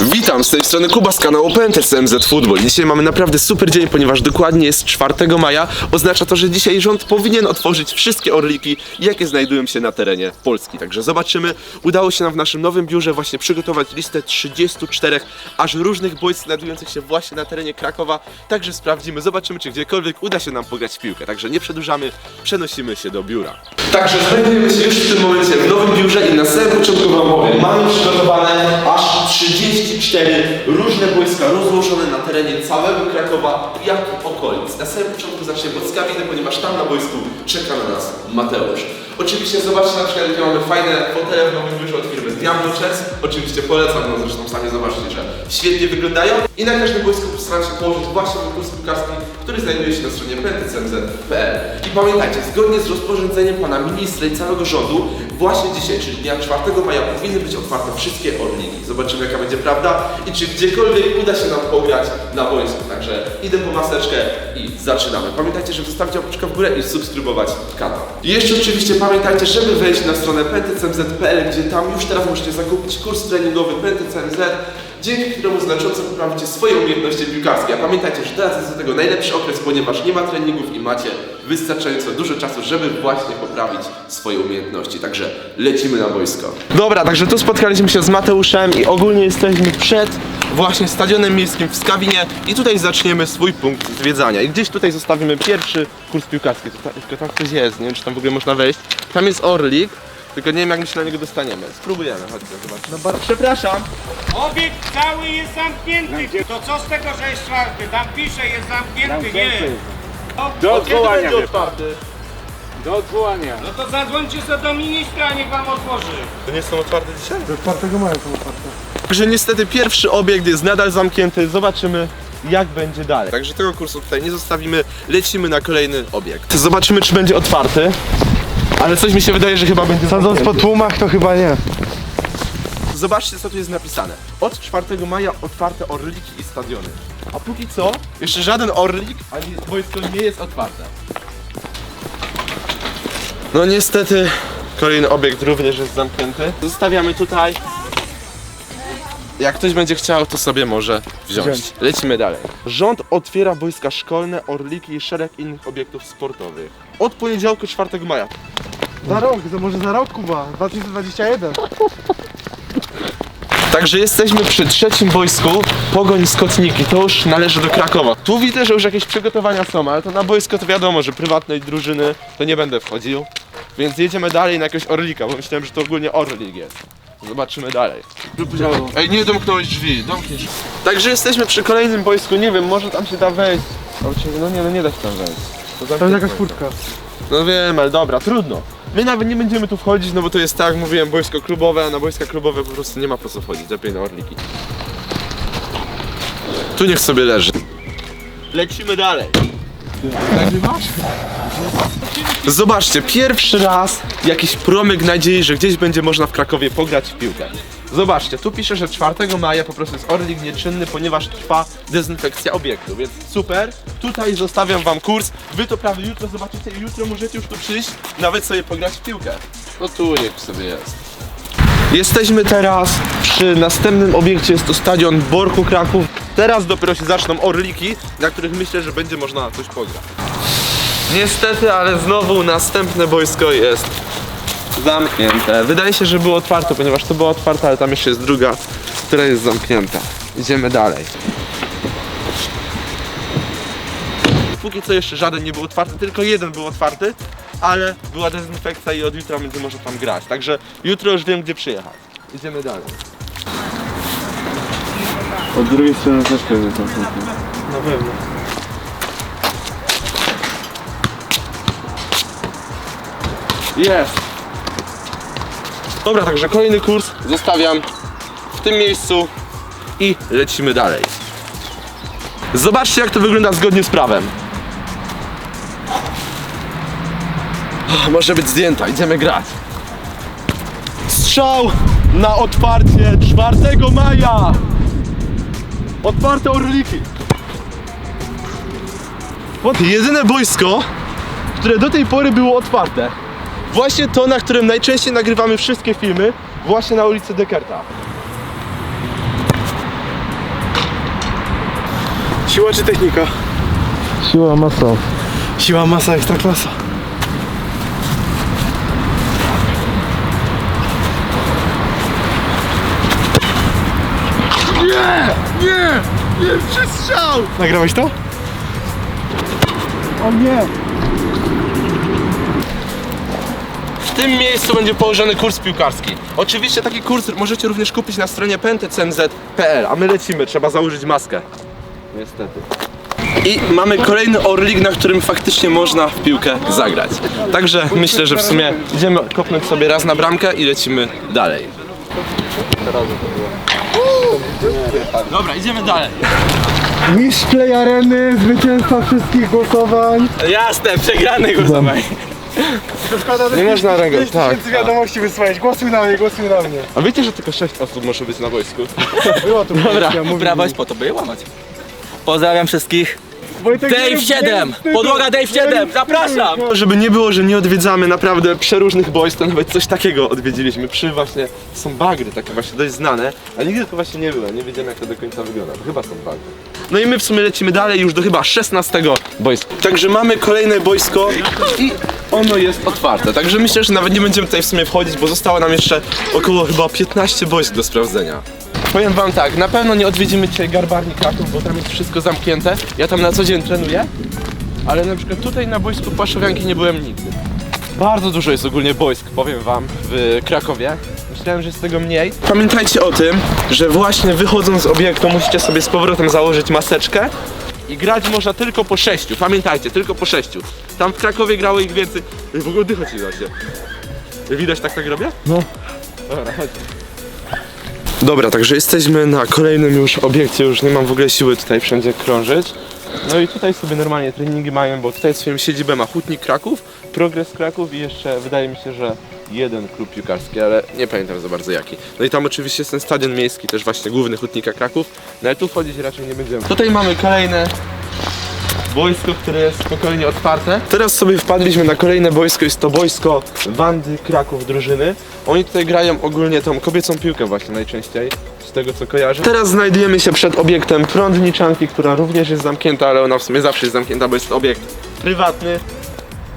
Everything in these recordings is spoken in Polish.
Witam, z tej strony Kuba z kanału PNTS MZ Football. Dzisiaj mamy naprawdę super dzień, ponieważ dokładnie jest 4 maja. Oznacza to, że dzisiaj rząd powinien otworzyć wszystkie orliki, jakie znajdują się na terenie Polski. Także zobaczymy. Udało się nam w naszym nowym biurze właśnie przygotować listę 34 aż różnych boisk znajdujących się właśnie na terenie Krakowa. Także sprawdzimy, zobaczymy, czy gdziekolwiek uda się nam pograć w piłkę. Także nie przedłużamy, przenosimy się do biura. Także znajdujemy się już w tym momencie w nowym biurze i na samym początku wam powiem, mamy przygotowane aż 34 różne boiska rozłożone na terenie całego Krakowa, jak i okolic. Na samym początku zaczniemy od ponieważ tam na boisku czeka na nas Mateusz. Oczywiście zobaczcie na przykład, jakie mamy fajne fotele w nowym biurze od firmy Diablo Chess. Oczywiście polecam, no zresztą sami zobaczcie, że świetnie wyglądają. I na każdym boisku postaram się położyć właśnie kurs piłkarski, który znajduje się na stronie pntcmz.pl. I pamiętajcie, zgodnie z rozporządzeniem pana ministra i całego rządu, właśnie dzisiaj, czyli dnia 4 maja, powinny być otwarte wszystkie orliki. Zobaczymy, jaka będzie prawda i czy gdziekolwiek uda się nam pograć na boisku. Także idę po maseczkę i zaczynamy. Pamiętajcie, żeby zostawić łapeczkę w górę i subskrybować kanał. Jeszcze oczywiście pamiętajcie, żeby wejść na stronę pntcmz.pl, gdzie tam już teraz możecie zakupić kurs treningowy pntcmz, dzięki któremu znacząco poprawicie swoje umiejętności piłkarskie. A pamiętajcie, że teraz jest do tego najlepszy okres, ponieważ nie ma treningów i macie wystarczająco dużo czasu, żeby właśnie poprawić swoje umiejętności. Także lecimy na boisko. Dobra, także tu spotkaliśmy się z Mateuszem i ogólnie jesteśmy przed właśnie stadionem miejskim w Skawinie i tutaj zaczniemy swój punkt zwiedzania. I gdzieś tutaj zostawimy pierwszy kurs piłkarski. Tylko tam ktoś jest, nie wiem czy tam w ogóle można wejść. Tam jest Orlik, tylko nie wiem jak my się na niego dostaniemy. Spróbujemy, chodźcie, zobaczcie. No bar- przepraszam. Obiekt cały jest zamknięty. To co z tego, że jest czwarty? Tam pisze, jest zamknięty, nie. Do Od kiedy odwołania. będzie wie otwarty? Do odwołania. No to zadzwońcie sobie do ministra, niech wam otworzy. To nie są otwarte dzisiaj? Do 4 maja są otwarte. Także niestety pierwszy obiekt jest nadal zamknięty. Zobaczymy jak będzie dalej. Także tego kursu tutaj nie zostawimy. Lecimy na kolejny obiekt. Zobaczymy czy będzie otwarty. Ale coś mi się wydaje, że chyba będzie Sądząc po tłumach to chyba nie. Zobaczcie co tu jest napisane. Od 4 maja otwarte orliki i stadiony. A póki co jeszcze żaden orlik ani boisko nie jest otwarte. No niestety kolejny obiekt również jest zamknięty. Zostawiamy tutaj. Jak ktoś będzie chciał, to sobie może wziąć. Wziąć. Lecimy dalej. Rząd otwiera boiska szkolne, orliki i szereg innych obiektów sportowych. Od poniedziałku 4 maja. Za rok, to może za rok Kuba, 2021. Także jesteśmy przy trzecim boisku Pogoń Skotniki. To już należy do Krakowa. Tu widzę, że już jakieś przygotowania są, ale to na boisko to wiadomo, że prywatnej drużyny to nie będę wchodził. Więc jedziemy dalej na jakiegoś Orlika, bo myślałem, że to ogólnie Orlik jest. Zobaczymy dalej. Ej, nie domknąłeś drzwi, domknij drzwi. Także jesteśmy przy kolejnym boisku, nie wiem, może tam się da wejść. No nie, no nie da się tam wejść. To To jest jakaś furtka. No wiem, ale dobra, trudno. My nawet nie będziemy tu wchodzić, no bo to jest tak, jak mówiłem, boisko klubowe, a na boiska klubowe po prostu nie ma po co wchodzić, lepiej na orliki. Tu niech sobie leży. Lecimy dalej. Nagrywasz? Zobaczcie, pierwszy raz jakiś promyk nadziei, że gdzieś będzie można w Krakowie pograć w piłkę. Zobaczcie, tu pisze, że 4 maja po prostu jest orlik nieczynny, ponieważ trwa dezynfekcja obiektu, więc super. Tutaj zostawiam wam kurs. Wy to prawie jutro zobaczycie i jutro możecie już tu przyjść, nawet sobie pograć w piłkę. No tu niech sobie jest. Jesteśmy teraz przy następnym obiekcie, jest to stadion Borku Kraków. Teraz dopiero się zaczną orliki, na których myślę, że będzie można coś pograć. Niestety, ale znowu następne boisko jest zamknięte. Wydaje się, że było otwarte, ponieważ to było otwarte, ale tam jeszcze jest druga, która jest zamknięta. Idziemy dalej. Póki co jeszcze żaden nie był otwarty, tylko jeden był otwarty, ale była dezynfekcja i od jutra będzie można tam grać. Także jutro już wiem, gdzie przyjechać. Idziemy dalej. Od drugiej strony też pewnie tam. Na pewno. Jest. Dobra, także kolejny kurs zostawiam w tym miejscu i lecimy dalej. Zobaczcie jak to wygląda zgodnie z prawem. O, może być zdjęta, idziemy grać. Strzał na otwarcie 4 maja. Otwarte orliki. Jedyne boisko, które do tej pory było otwarte. Właśnie to, na którym najczęściej nagrywamy wszystkie filmy, właśnie na ulicy Dekerta. Siła czy technika? Siła, masa. Siła, masa, ekstra klasa. Nie! Nie! Nie, przestrzał! Nagrałeś to? O nie! Tym miejscu będzie położony kurs piłkarski. Oczywiście taki kurs możecie również kupić na stronie pentecmz.pl, a my lecimy, trzeba założyć maskę. Niestety. I mamy kolejny orlik, na którym faktycznie można w piłkę zagrać. Także myślę, że w sumie idziemy kopnąć sobie raz na bramkę i lecimy dalej. Dobra, idziemy dalej. Mistrz Play Areny, zwycięzca wszystkich głosowań. Jasne, przegrany głosowanie. Nie można ręką, 5 tak. tysięcy wiadomości wysłałeś. Głosuj na mnie, głosuj na mnie. A wiecie, że tylko 6 osób może być na wojsku? Było tu Dobra, Prawo jest po to, by je łamać. Pozdrawiam wszystkich. Wojtek, Dave nie- 7! nie wstydu, Podłoga Dave 7! nie Zapraszam! wstydu. Żeby nie było, że nie odwiedzamy naprawdę przeróżnych boisk, to nawet coś takiego odwiedziliśmy. Przy właśnie, są bagry takie właśnie dość znane, a nigdy to właśnie nie było, nie wiedziałem jak to do końca wygląda, bo chyba są bagry. No i my w sumie lecimy dalej już do chyba 16 boiska. Także mamy kolejne boisko i ono jest otwarte, także myślę, że nawet nie będziemy tutaj w sumie wchodzić, bo zostało nam jeszcze około chyba 15 boisk do sprawdzenia. Powiem wam tak, na pewno nie odwiedzimy dzisiaj Garbarni Kraków, bo tam jest wszystko zamknięte. Ja tam na co dzień trenuję, ale na przykład tutaj na boisku Płaszowianki nie byłem nigdy. Bardzo dużo jest ogólnie boisk, powiem wam, w Krakowie. Myślałem, że jest tego mniej. Pamiętajcie o tym, że właśnie wychodząc z obiektu musicie sobie z powrotem założyć maseczkę i grać można tylko po sześciu. Pamiętajcie, tylko po sześciu. Tam w Krakowie grało ich więcej. Ej, W ogóle dychać nie da się. Widać tak tak robię? No. Dobra, chodź. Dobra, także jesteśmy na kolejnym już obiekcie, już nie mam w ogóle siły tutaj wszędzie krążyć. No i tutaj sobie normalnie treningi mają, bo tutaj swoją siedzibę ma Hutnik Kraków, Progres Kraków i jeszcze wydaje mi się, że jeden klub piłkarski, ale nie pamiętam za bardzo jaki. No i tam oczywiście jest ten stadion miejski, też właśnie główny Hutnika Kraków, no ale tu wchodzić raczej nie będziemy. Tutaj mamy kolejne boisko, które jest spokojnie otwarte. Teraz sobie wpadliśmy na kolejne boisko, jest to boisko Wandy Kraków drużyny. Oni tutaj grają ogólnie tą kobiecą piłkę właśnie najczęściej, tego co kojarzę. Teraz znajdujemy się przed obiektem prądniczanki, która również jest zamknięta, ale ona w sumie zawsze jest zamknięta, bo jest to obiekt prywatny.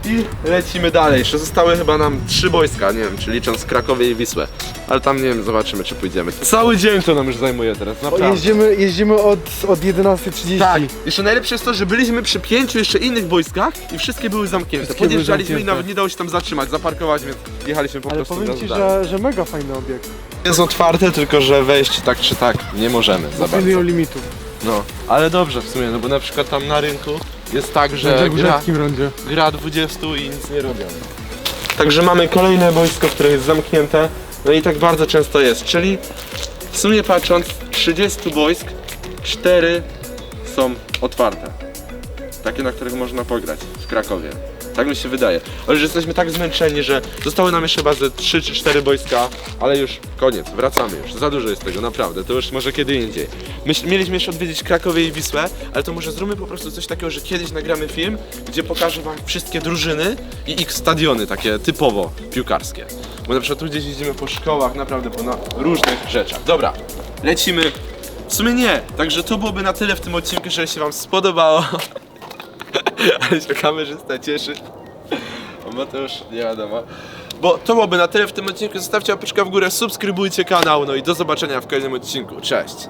I lecimy dalej. Jeszcze zostały chyba nam trzy boiska, nie wiem, czy licząc Krakowie i Wisłę. Ale tam nie wiem, zobaczymy czy pójdziemy. Cały dzień to nam już zajmuje teraz, naprawdę. Jeździmy, jeździmy od, od 11.30. Tak, jeszcze najlepsze jest to, że byliśmy przy pięciu jeszcze innych boiskach i wszystkie były zamknięte. Wszystkie były Podjeżdżaliśmy i zamknięte. nawet nie dało się tam zatrzymać, zaparkować, więc jechaliśmy po Ale prostu powiem od ci, razu dalej. że, że mega fajny obiekt. Jest otwarte, tylko że wejść tak czy tak nie możemy za bardzo. Pilnują limitów. No, ale dobrze w sumie, no bo na przykład tam na rynku jest tak, że gra, rondzie. gra 20 i nic nie robią. Także mamy kolejne boisko, które jest zamknięte. No i tak bardzo często jest, czyli w sumie patrząc 30 boisk, 4 są otwarte. Takie, na których można pograć w Krakowie. Tak mi się wydaje. Ale że jesteśmy tak zmęczeni, że zostały nam jeszcze chyba ze 3 czy 4 boiska, ale już koniec, wracamy już. Za dużo jest tego, naprawdę. To już może kiedy indziej. Myśl, mieliśmy jeszcze odwiedzić Krakowie i Wisłę, ale to może zróbmy po prostu coś takiego, że kiedyś nagramy film, gdzie pokażę wam wszystkie drużyny i ich stadiony takie typowo piłkarskie. Bo na przykład tu gdzieś jeździmy po szkołach, naprawdę po na różnych rzeczach. Dobra, lecimy. W sumie nie, także to byłoby na tyle w tym odcinku, jeżeli się wam spodobało. Ale się kamerzysta cieszy. A Mateusz, nie wiadomo. Bo to byłoby na tyle w tym odcinku. Zostawcie łapeczkę w górę, subskrybujcie kanał, no i do zobaczenia w kolejnym odcinku. Cześć!